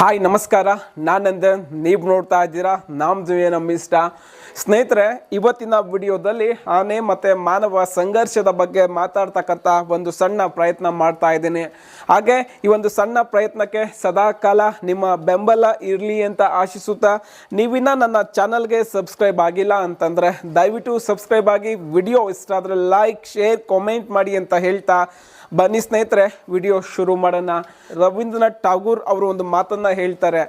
Hi, ನಮಸ್ಕಾರ. ನಾನು ನಂದನ್ ನೀವು ನೋಡ್ತಾ ಇದ್ದೀರಾ ನಾಮ್ದು ನಮ್ಮ ಇಷ್ಟ. ಸ್ನೇಹಿತರೆ, ಇವತ್ತಿನ ವಿಡಿಯೋದಲ್ಲಿ ಆನೆ ಮತ್ತು ಮಾನವ ಸಂಘರ್ಷದ ಬಗ್ಗೆ ಮಾತಾಡ್ತಕ್ಕಂಥ ಒಂದು ಸಣ್ಣ ಪ್ರಯತ್ನ ಮಾಡ್ತಾ ಇದ್ದೀನಿ. ಹಾಗೆ ಈ ಒಂದು ಸಣ್ಣ ಪ್ರಯತ್ನಕ್ಕೆ ಸದಾಕಾಲ ನಿಮ್ಮ ಬೆಂಬಲ ಇರಲಿ ಅಂತ ಆಶಿಸುತ್ತಾ ನೀವಿನ್ನ ನನ್ನ ಚಾನಲ್ಗೆ ಸಬ್ಸ್ಕ್ರೈಬ್ ಆಗಿಲ್ಲ ಅಂತಂದರೆ ದಯವಿಟ್ಟು ಸಬ್ಸ್ಕ್ರೈಬ್ ಆಗಿ ವಿಡಿಯೋ ಇಷ್ಟ ಆದರೆ ಲೈಕ್, ಶೇರ್, ಕಾಮೆಂಟ್ ಮಾಡಿ ಅಂತ ಹೇಳ್ತಾ ಬನ್ನಿ ಸ್ನೇಹಿತರೆ ವಿಡಿಯೋ ಶುರು ಮಾಡೋಣ. ರವೀಂದ್ರನಾಥ್ ಟಾಗೂರ್ ಅವರು ಒಂದು ಮಾತನ್ನ ಹೇಳ್ತಾರೆ.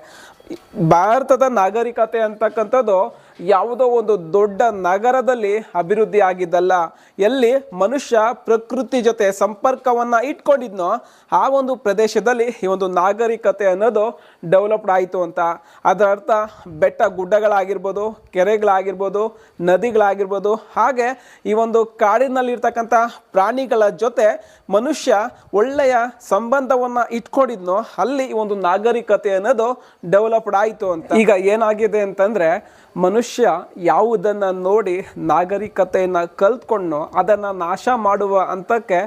ಭಾರತದ ನಾಗರಿಕತೆ ಅಂತಕ್ಕಂಥದ್ದು ಯಾವುದೋ ಒಂದು ದೊಡ್ಡ ನಗರದಲ್ಲಿ ಅಭಿವೃದ್ಧಿ ಆಗಿದ್ದಲ್ಲ ಎಲ್ಲಿ ಮನುಷ್ಯ ಪ್ರಕೃತಿ ಜೊತೆ ಸಂಪರ್ಕವನ್ನ ಇಟ್ಕೊಂಡಿದ್ನೋ ಆ ಒಂದು ಪ್ರದೇಶದಲ್ಲಿ ಈ ಒಂದು ನಾಗರಿಕತೆ ಅನ್ನೋದು ಡೆವಲಪ್ಡ್ ಆಯಿತು ಅಂತ. ಅದರ ಅರ್ಥ ಬೆಟ್ಟ ಗುಡ್ಡಗಳಾಗಿರ್ಬೋದು, ಕೆರೆಗಳಾಗಿರ್ಬೋದು, ನದಿಗಳಾಗಿರ್ಬೋದು, ಹಾಗೆ ಈ ಒಂದು ಕಾಡಿನಲ್ಲಿರ್ತಕ್ಕಂಥ ಪ್ರಾಣಿಗಳ ಜೊತೆ ಮನುಷ್ಯ ಒಳ್ಳೆಯ ಸಂಬಂಧವನ್ನು ಇಟ್ಕೊಂಡಿದ್ನೋ ಅಲ್ಲಿ ಈ ಒಂದು ನಾಗರಿಕತೆ ಅನ್ನೋದು ಡೆವಲಪ್ಡ್ ಆಯಿತು ಅಂತ. ಈಗ ಏನಾಗಿದೆ ಅಂತಂದರೆ ಮನುಷ್ಯ ಯಾವುದನ್ನ ನೋಡಿ ನಾಗರಿಕತೆಯನ್ನು ಕಲ್ತ್ಕೊಂಡು ಅದನ್ನು ನಾಶ ಮಾಡುವ ಹಂತಕ್ಕೆ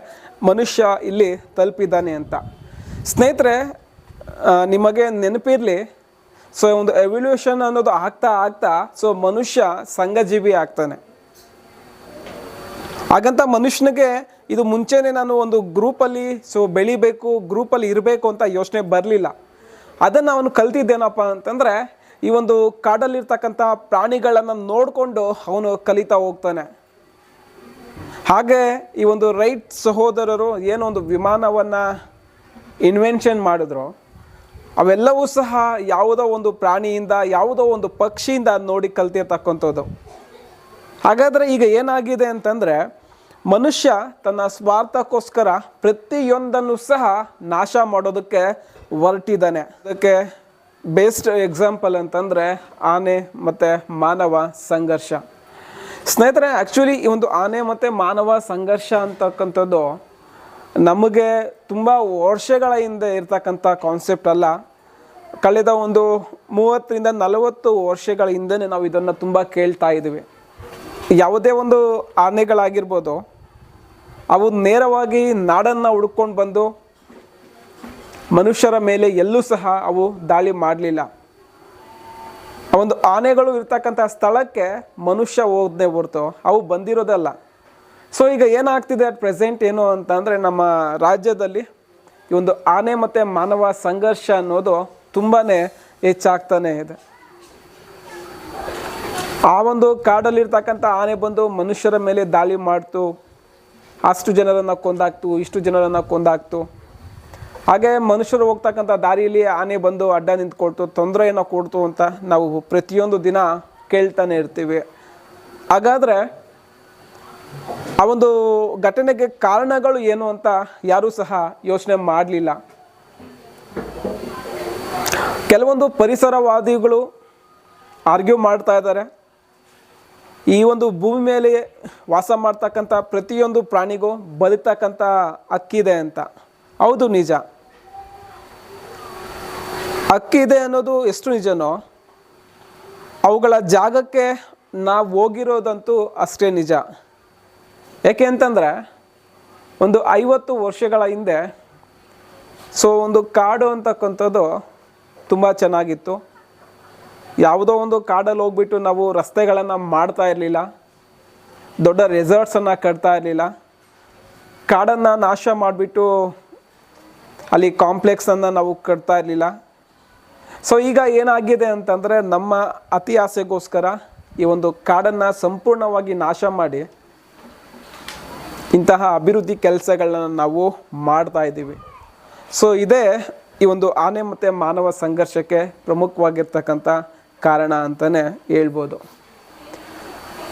ಮನುಷ್ಯ ಇಲ್ಲಿ ತಲುಪಿದ್ದಾನೆ ಅಂತ. ಸ್ನೇಹಿತರೆ ನಿಮಗೆ ನೆನಪಿರಲಿ, ಸೊ ಒಂದು ಎವಲ್ಯೂಷನ್ ಅನ್ನೋದು ಆಗ್ತಾ ಆಗ್ತಾ, ಸೊ ಮನುಷ್ಯ ಸಂಘಜೀವಿ ಆಗ್ತಾನೆ. ಹಾಗಂತ ಮನುಷ್ಯನಿಗೆ ಇದು ಮುಂಚೆನೆ ನಾನು ಒಂದು ಗ್ರೂಪಲ್ಲಿ ಸೊ ಬೆಳಿಬೇಕು ಗ್ರೂಪಲ್ಲಿ ಇರಬೇಕು ಅಂತ ಯೋಚನೆ ಬರಲಿಲ್ಲ. ಅದನ್ನು ಅವನು ಕಲ್ತಿದ್ದೇನಪ್ಪ ಅಂತಂದರೆ ಈ ಒಂದು ಕಾಡಲ್ಲಿರ್ತಕ್ಕಂಥ ಪ್ರಾಣಿಗಳನ್ನು ನೋಡಿಕೊಂಡು ಅವನು ಕಲಿತಾ ಹೋಗ್ತಾನೆ. ಹಾಗೆ ಈ ಒಂದು ರೈಟ್ ಸಹೋದರರು ಏನೋ ಒಂದು ವಿಮಾನವನ್ನು ಇನ್ವೆನ್ಷನ್ ಮಾಡಿದ್ರು. ಅವೆಲ್ಲವೂ ಸಹ ಯಾವುದೋ ಒಂದು ಪ್ರಾಣಿಯಿಂದ, ಯಾವುದೋ ಒಂದು ಪಕ್ಷಿಯಿಂದ ನೋಡಿ ಕಲ್ತಿರ್ತಕ್ಕಂಥದ್ದು. ಹಾಗಾದರೆ ಈಗ ಏನಾಗಿದೆ ಅಂತಂದರೆ, ಮನುಷ್ಯ ತನ್ನ ಸ್ವಾರ್ಥಕ್ಕೋಸ್ಕರ ಪ್ರತಿಯೊಂದನ್ನು ಸಹ ನಾಶ ಮಾಡೋದಕ್ಕೆ ಹೊರಟಿದ್ದಾನೆ. ಅದಕ್ಕೆ ಬೆಸ್ಟ್ ಎಕ್ಸಾಂಪಲ್ ಅಂತಂದರೆ ಆನೆ ಮತ್ತು ಮಾನವ ಸಂಘರ್ಷ. ಸ್ನೇಹಿತರೆ ಆ್ಯಕ್ಚುಲಿ ಈ ಒಂದು ಆನೆ ಮತ್ತು ಮಾನವ ಸಂಘರ್ಷ ಅಂತಕ್ಕಂಥದ್ದು ನಮಗೆ ತುಂಬ ವರ್ಷಗಳ ಹಿಂದೆ ಇರ್ತಕ್ಕಂಥ ಕಾನ್ಸೆಪ್ಟ್ ಅಲ್ಲ. ಕಳೆದ ಒಂದು ಮೂವತ್ತರಿಂದ ನಲವತ್ತು ವರ್ಷಗಳ ಹಿಂದೆ ನಾವು ಇದನ್ನು ತುಂಬ ಕೇಳ್ತಾ ಇದ್ದೀವಿ. ಯಾವುದೇ ಒಂದು ಆನೆಗಳಾಗಿರ್ಬೋದು, ಅವು ನೇರವಾಗಿ ನಾಡನ್ನು ಹುಡ್ಕೊಂಡು ಬಂದು ಮನುಷ್ಯರ ಮೇಲೆ ಎಲ್ಲೂ ಸಹ ಅವು ದಾಳಿ ಮಾಡಲಿಲ್ಲ. ಆ ಒಂದು ಆನೆಗಳು ಇರ್ತಕ್ಕಂಥ ಸ್ಥಳಕ್ಕೆ ಮನುಷ್ಯ ಹೋದ್ನೆ ಹೊರ್ತು ಅವು ಬಂದಿರೋದಲ್ಲ. ಸೊ ಈಗ ಏನಾಗ್ತಿದೆ ಅಟ್ ಪ್ರೆಸೆಂಟ್ ಏನು ಅಂತಂದರೆ ನಮ್ಮ ರಾಜ್ಯದಲ್ಲಿ ಈ ಒಂದು ಆನೆ ಮತ್ತು ಮಾನವ ಸಂಘರ್ಷ ಅನ್ನೋದು ತುಂಬಾ ಹೆಚ್ಚಾಗ್ತಾನೆ ಇದೆ. ಆ ಒಂದು ಕಾಡಲ್ಲಿರ್ತಕ್ಕಂಥ ಆನೆ ಬಂದು ಮನುಷ್ಯರ ಮೇಲೆ ದಾಳಿ ಮಾಡ್ತು. ಅಷ್ಟು ಜನರನ್ನು ಕೊಂದಾಕ್ತು, ಇಷ್ಟು ಜನರನ್ನು ಕೊಂದಾಕ್ತು. ಹಾಗೆ ಮನುಷ್ಯರು ಹೋಗ್ತಕ್ಕಂಥ ದಾರಿಯಲ್ಲಿ ಆನೆ ಬಂದು ಅಡ್ಡ ನಿಂತ್ಕೊಳ್ತು, ತೊಂದರೆಯನ್ನು ಕೊಡ್ತು ಅಂತ ನಾವು ಪ್ರತಿಯೊಂದು ದಿನ ಕೇಳ್ತಾನೆ ಇರ್ತೀವಿ. ಹಾಗಾದರೆ ಆ ಒಂದು ಘಟನೆಗೆ ಕಾರಣಗಳು ಏನು ಅಂತ ಯಾರೂ ಸಹ ಯೋಚನೆ ಮಾಡಲಿಲ್ಲ. ಕೆಲವೊಂದು ಪರಿಸರವಾದಿಗಳು ಆರ್ಗ್ಯೂ ಮಾಡ್ತಾ ಇದ್ದಾರೆ. ಈ ಒಂದು ಭೂಮಿ ಮೇಲೆ ವಾಸ ಮಾಡ್ತಕ್ಕಂಥ ಪ್ರತಿಯೊಂದು ಪ್ರಾಣಿಗೂ ಬದುಕ್ತಕ್ಕಂಥ ಹಕ್ಕಿದೆ ಅಂತ. ಹೌದು ನಿಜ. ಹಕ್ಕಿದೆ ಅನ್ನೋದು ಎಷ್ಟು ನಿಜನೋ ಅವುಗಳ ಜಾಗಕ್ಕೆ ನಾವು ಹೋಗಿರೋದಂತೂ ಅಷ್ಟೇ ನಿಜ. ಯಾಕೆ ಅಂತಂದರೆ ಒಂದು ಐವತ್ತು ವರ್ಷಗಳ ಹಿಂದೆ ಸೊ ಒಂದು ಕಾಡು ಅಂತಕ್ಕಂಥದ್ದು ತುಂಬ ಚೆನ್ನಾಗಿತ್ತು. ಯಾವುದೋ ಒಂದು ಕಾಡಲ್ಲಿ ಹೋಗ್ಬಿಟ್ಟು ನಾವು ರಸ್ತೆಗಳನ್ನು ಮಾಡ್ತಾ ಇರಲಿಲ್ಲ. ದೊಡ್ಡ ರೆಸಾರ್ಟ್ಸನ್ನು ಕಟ್ತಾ ಇರಲಿಲ್ಲ. ಕಾಡನ್ನು ನಾಶ ಮಾಡಿಬಿಟ್ಟು ಅಲ್ಲಿ ಕಾಂಪ್ಲೆಕ್ಸನ್ನು ನಾವು ಕಟ್ತಾ ಇರಲಿಲ್ಲ. ಸೊ ಈಗ ಏನಾಗಿದೆ ಅಂತಂದರೆ ನಮ್ಮ ಅತಿ ಆಸೆಗೋಸ್ಕರ ಈ ಒಂದು ಕಾಡನ್ನು ಸಂಪೂರ್ಣವಾಗಿ ನಾಶ ಮಾಡಿ ಇಂತಹ ಅಭಿವೃದ್ಧಿ ಕೆಲಸಗಳನ್ನ ನಾವು ಮಾಡ್ತಾ ಇದ್ದೀವಿ. ಸೊ ಇದೇ ಈ ಒಂದು ಆನೆ ಮತ್ತು ಮಾನವ ಸಂಘರ್ಷಕ್ಕೆ ಪ್ರಮುಖವಾಗಿರ್ತಕ್ಕಂಥ ಕಾರಣ ಅಂತಲೇ ಹೇಳ್ಬೋದು.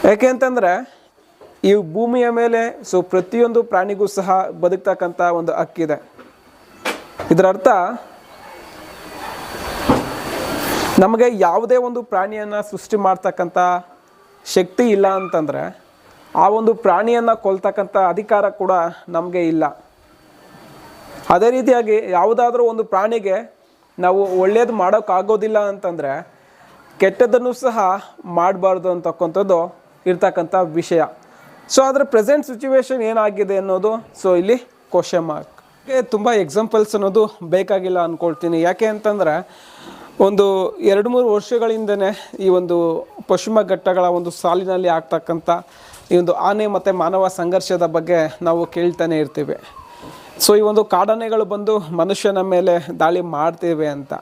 ಯಾಕೆ ಅಂತಂದರೆ ಈ ಭೂಮಿಯ ಮೇಲೆ ಸೊ ಪ್ರತಿಯೊಂದು ಪ್ರಾಣಿಗೂ ಸಹ ಬದುಕ್ತಕ್ಕಂಥ ಒಂದು ಹಕ್ಕಿದೆ. ಇದರ ಅರ್ಥ ನಮಗೆ ಯಾವುದೇ ಒಂದು ಪ್ರಾಣಿಯನ್ನು ಸೃಷ್ಟಿ ಮಾಡ್ತಕ್ಕಂಥ ಶಕ್ತಿ ಇಲ್ಲ ಅಂತಂದರೆ ಆ ಒಂದು ಪ್ರಾಣಿಯನ್ನು ಕೊಲ್ತಕ್ಕಂಥ ಅಧಿಕಾರ ಕೂಡ ನಮಗೆ ಇಲ್ಲ. ಅದೇ ರೀತಿಯಾಗಿ ಯಾವುದಾದ್ರೂ ಒಂದು ಪ್ರಾಣಿಗೆ ನಾವು ಒಳ್ಳೆಯದು ಮಾಡೋಕ್ಕಾಗೋದಿಲ್ಲ ಅಂತಂದರೆ ಕೆಟ್ಟದನ್ನು ಸಹ ಮಾಡಬಾರ್ದು ಅಂತಕ್ಕಂಥದ್ದು ಇರ್ತಕ್ಕಂಥ ವಿಷಯ. ಸೊ ಅದರ ಪ್ರೆಸೆಂಟ್ ಸಿಚುವೇಶನ್ ಏನಾಗಿದೆ ಅನ್ನೋದು ಸೊ ಇಲ್ಲಿ ಕ್ವಶನ್ ಮಾರ್ಕ್ ತುಂಬ ಎಕ್ಸಾಂಪಲ್ಸ್ ಅನ್ನೋದು ಬೇಕಾಗಿಲ್ಲ ಅಂದ್ಕೊಳ್ತೀನಿ ಯಾಕೆ ಅಂತಂದರೆ ಒಂದು ಎರಡು ಮೂರು ವರ್ಷಗಳಿಂದನೇ ಈ ಒಂದು ಪಶ್ಚಿಮ ಘಟ್ಟಗಳ ಒಂದು ಸಾಲಿನಲ್ಲಿ ಆಗ್ತಕ್ಕಂಥ ಈ ಒಂದು ಆನೆ ಮತ್ತು ಮಾನವ ಸಂಘರ್ಷದ ಬಗ್ಗೆ ನಾವು ಕೇಳ್ತಾನೆ ಇರ್ತೀವಿ. ಸೊ ಈ ಒಂದು ಕಾಡಾನೆಗಳು ಬಂದು ಮನುಷ್ಯನ ಮೇಲೆ ದಾಳಿ ಮಾಡ್ತೇವೆ ಅಂತ.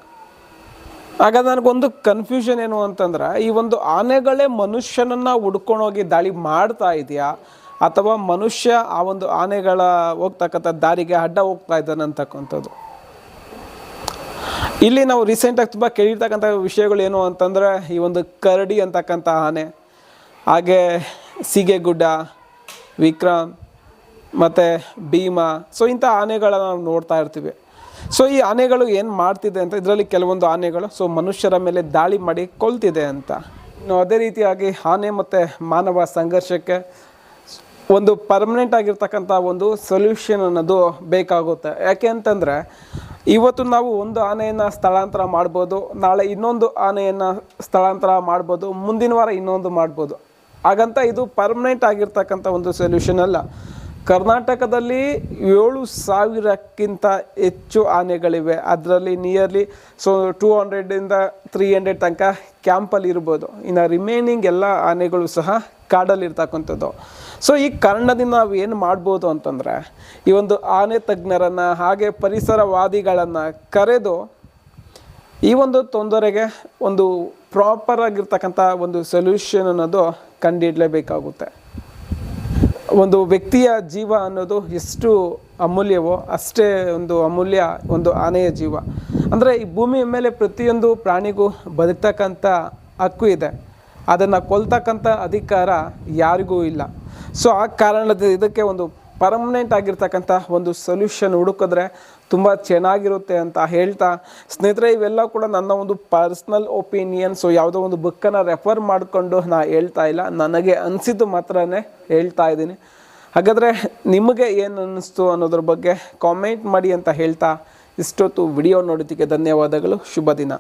ಆಗ ನನಗೊಂದು ಕನ್ಫ್ಯೂಷನ್ ಏನು ಅಂತಂದ್ರೆ, ಈ ಒಂದು ಆನೆಗಳೇ ಮನುಷ್ಯನನ್ನ ಹುಡ್ಕೊಂಡೋಗಿ ದಾಳಿ ಮಾಡ್ತಾ ಇದೆಯಾ? ಅಥವಾ ಮನುಷ್ಯ ಆ ಒಂದು ಆನೆಗಳ ಹೋಗ್ತಕ್ಕಂಥ ದಾರಿಗೆ ಅಡ್ಡ ಹೋಗ್ತಾ ಇದ್ದಾನೆ ಅಂತಕ್ಕಂಥದ್ದು. ಇಲ್ಲಿ ನಾವು ರೀಸೆಂಟಾಗಿ ತುಂಬ ಕೇಳಿರ್ತಕ್ಕಂಥ ವಿಷಯಗಳು ಏನು ಅಂತಂದರೆ ಈ ಒಂದು ಕರಡಿ ಅಂತಕ್ಕಂಥ ಆನೆ, ಹಾಗೆ ಸೀಗೆಗುಡ್ಡ, ವಿಕ್ರಮ್, ಮತ್ತು ಭೀಮ. ಸೊ ಇಂಥ ಆನೆಗಳನ್ನು ನಾವು ನೋಡ್ತಾ ಇರ್ತೀವಿ. ಸೊ ಈ ಆನೆಗಳು ಏನು ಮಾಡ್ತಿದೆ ಅಂತ, ಇದರಲ್ಲಿ ಕೆಲವೊಂದು ಆನೆಗಳು ಸೊ ಮನುಷ್ಯರ ಮೇಲೆ ದಾಳಿ ಮಾಡಿ ಕೊಲ್ತಿದೆ ಅಂತ. ಇನ್ನು ಅದೇ ರೀತಿಯಾಗಿ ಆನೆ ಮತ್ತು ಮಾನವ ಸಂಘರ್ಷಕ್ಕೆ ಒಂದು ಪರ್ಮನೆಂಟ್ ಆಗಿರ್ತಕ್ಕಂಥ ಒಂದು ಸೊಲ್ಯೂಷನ್ ಅನ್ನೋದು ಬೇಕಾಗುತ್ತೆ. ಯಾಕೆ ಅಂತಂದರೆ ಇವತ್ತು ನಾವು ಒಂದು ಆನೆಯನ್ನು ಸ್ಥಳಾಂತರ ಮಾಡ್ಬೋದು, ನಾಳೆ ಇನ್ನೊಂದು ಆನೆಯನ್ನು ಸ್ಥಳಾಂತರ ಮಾಡ್ಬೋದು, ಮುಂದಿನ ವಾರ ಇನ್ನೊಂದು ಮಾಡ್ಬೋದು. ಹಾಗಂತ ಇದು ಪರ್ಮನೆಂಟ್ ಆಗಿರ್ತಕ್ಕಂಥ ಒಂದು ಸೊಲ್ಯೂಷನ್ ಅಲ್ಲ. ಕರ್ನಾಟಕದಲ್ಲಿ ಏಳು ಸಾವಿರಕ್ಕಿಂತ ಹೆಚ್ಚು ಆನೆಗಳಿವೆ. ಅದರಲ್ಲಿ ನಿಯರ್ಲಿ ಸೊ ಟೂ ಹಂಡ್ರೆಡಿಂದ ತ್ರೀ ಹಂಡ್ರೆಡ್ ತನಕ ಕ್ಯಾಂಪಲ್ಲಿ ಇರ್ಬೋದು. ಇನ್ನು ರಿಮೈನಿಂಗ್ ಎಲ್ಲ ಆನೆಗಳು ಸಹ ಕಾಡಲ್ಲಿ ಇರ್ತಕ್ಕಂಥದ್ದು. ಸೊ ಈ ಕಾರಣದಿಂದ ನಾವು ಏನು ಮಾಡ್ಬೋದು ಅಂತಂದರೆ, ಈ ಒಂದು ಆನೆ ತಜ್ಞರನ್ನು ಹಾಗೆ ಪರಿಸರವಾದಿಗಳನ್ನು ಕರೆದು ಈ ಒಂದು ತೊಂದರೆಗೆ ಒಂದು ಪ್ರಾಪರ್ ಆಗಿರ್ತಕ್ಕಂಥ ಒಂದು ಸೊಲ್ಯೂಷನ್ ಅನ್ನೋದು ಕಂಡಿಡಲೇಬೇಕಾಗುತ್ತೆ. ಒಂದು ವ್ಯಕ್ತಿಯ ಜೀವ ಅನ್ನೋದು ಎಷ್ಟು ಅಮೂಲ್ಯವೋ ಅಷ್ಟೇ ಒಂದು ಅಮೂಲ್ಯ ಒಂದು ಆನೆಯ ಜೀವ. ಅಂದರೆ ಈ ಭೂಮಿಯ ಮೇಲೆ ಪ್ರತಿಯೊಂದು ಪ್ರಾಣಿಗೂ ಬದುಕ್ತಕ್ಕಂಥ ಹಕ್ಕು ಇದೆ. ಅದನ್ನು ಕೊಲ್ತಕ್ಕಂಥ ಅಧಿಕಾರ ಯಾರಿಗೂ ಇಲ್ಲ. ಸೊ ಆ ಕಾರಣದ ಇದಕ್ಕೆ ಒಂದು ಪರ್ಮನೆಂಟ್ ಆಗಿರ್ತಕ್ಕಂಥ ಒಂದು ಸೊಲ್ಯೂಷನ್ ಹುಡುಕಿದ್ರೆ ತುಂಬ ಚೆನ್ನಾಗಿರುತ್ತೆ ಅಂತ ಹೇಳ್ತಾ, ಸ್ನೇಹಿತರೆ, ಇವೆಲ್ಲ ಕೂಡ ನನ್ನ ಒಂದು ಪರ್ಸ್ನಲ್ ಒಪಿನಿಯನ್ ಸೊ ಯಾವುದೋ ಒಂದು ಬುಕ್ಕನ್ನು ರೆಫರ್ ಮಾಡಿಕೊಂಡು ನಾ ಹೇಳ್ತಾ ಇಲ್ಲ. ನನಗೆ ಅನಿಸಿದ್ದು ಮಾತ್ರ ಹೇಳ್ತಾ ಇದ್ದೀನಿ. ಹಾಗಾದರೆ ನಿಮಗೆ ಏನು ಅನ್ನಿಸ್ತು ಅನ್ನೋದ್ರ ಬಗ್ಗೆ ಕಾಮೆಂಟ್ ಮಾಡಿ ಅಂತ ಹೇಳ್ತಾ, ಇಷ್ಟೊತ್ತು ವಿಡಿಯೋ ನೋಡೋದಕ್ಕೆ ಧನ್ಯವಾದಗಳು. ಶುಭ ದಿನ.